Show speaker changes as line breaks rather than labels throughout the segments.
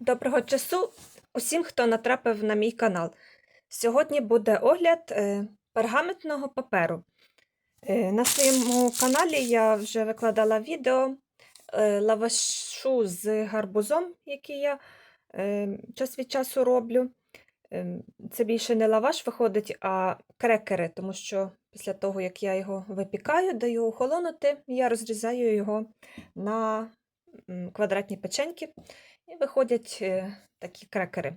Доброго часу усім, хто натрапив на мій канал. Сьогодні буде огляд е, пергаментного паперу. Е, На своєму каналі я вже викладала відео е, лавашу з гарбузом, який я час від часу роблю. Це більше не лаваш виходить, а крекери, тому що після того, як я його випікаю, даю охолонути, я розрізаю його на квадратні печеньки. І виходять е, такі крекери.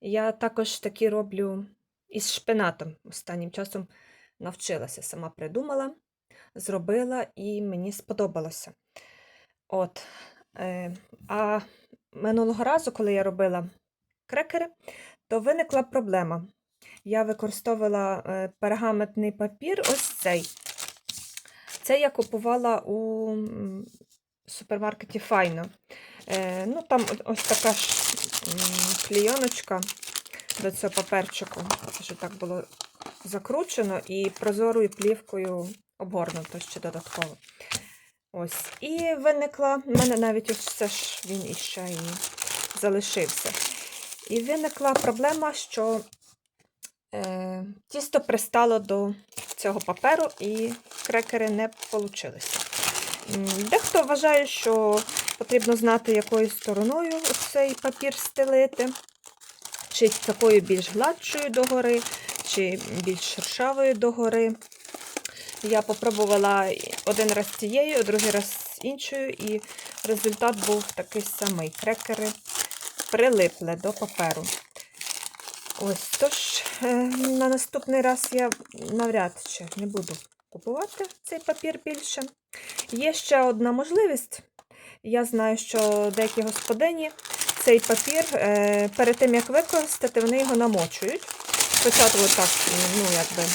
Я також такі роблю із шпинатом. Останнім часом навчилася, сама придумала, зробила і мені сподобалося. От. Е, а минулого разу, коли я робила крекери, то виникла проблема. Я використовувала е, пергаментний папір, ось цей. Це я купувала у супермаркеті Файно. Е, ну, там ось така ж клійоночка до цього паперчику. Що так було закручено і прозорою плівкою обгорнуто ще додатково. Ось. І виникла, в мене навіть ось це ж він іще і залишився. І виникла проблема, що е, тісто пристало до цього паперу, і крекери не вийшли. Дехто вважає, що потрібно знати, якою стороною цей папір стелити, чи такою більш гладшою догори, чи більш шершавою догори. Я попробувала один раз цією, другий раз іншою, і результат був такий самий. Крекери прилипли до паперу. Ось, тож, е, на наступний раз я навряд чи не буду купувати цей папір більше. Є ще одна можливість. Я знаю, що деякі господині цей папір е, перед тим, як використати, вони його намочують. Спочатку так, ну, якби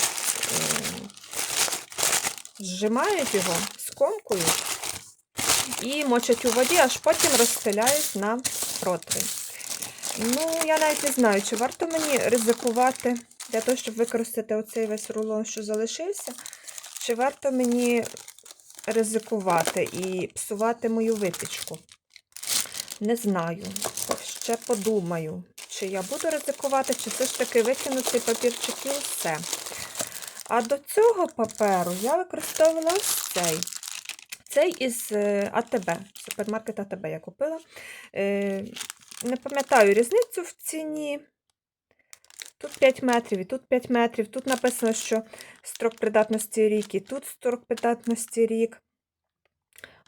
зжимають його, скомкують і мочать у воді, аж потім розстеляють на противень. Ну, я навіть не знаю, чи варто мені ризикувати для того, щоб використати оцей весь рулон, що залишився, чи варто мені ризикувати і псувати мою випічку. Не знаю. Ще подумаю, чи я буду ризикувати, чи все ж таки викину цей папірчик і все. А до цього паперу я використовувала цей. Цей із е, АТБ, супермаркет АТБ я купила. Е, Не пам'ятаю різницю в ціні. Тут 5 метрів, і тут 5 метрів. Тут написано, що строк придатності рік, і тут строк придатності рік.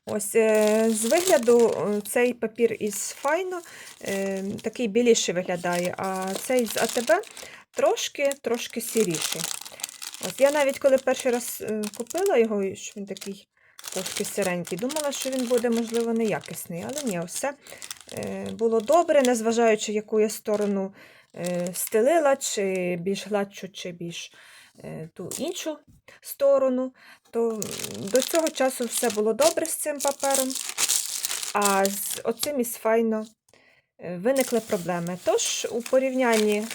Ось, е, з вигляду е, цей папір із Файно е, такий біліший виглядає, а цей з АТБ трошки, трошки сіріший. Ось, я навіть коли перший раз купила його, що він такий трошки сиренький, думала, що він буде, можливо, неякісний, але ні, все було добре, незважаючи, яку я сторону стелила, чи більш гладшу, чи більш е, ту іншу сторону, то до цього часу все було добре з цим папером, а з оцим із файно е, виникли проблеми. Тож, у порівнянні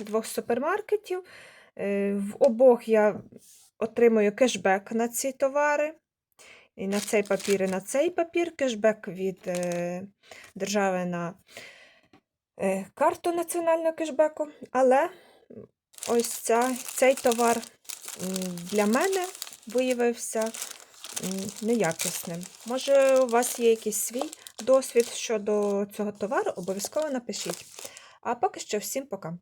двох супермаркетів, е, в обох я отримую кешбек на ці товари. І на цей папір, і на цей папір кешбек від е, держави на е, карту національного кешбеку. Але ось ця, цей товар для мене виявився неякісним. Може, у вас є якийсь свій досвід щодо цього товару, обов'язково напишіть. А поки що всім пока.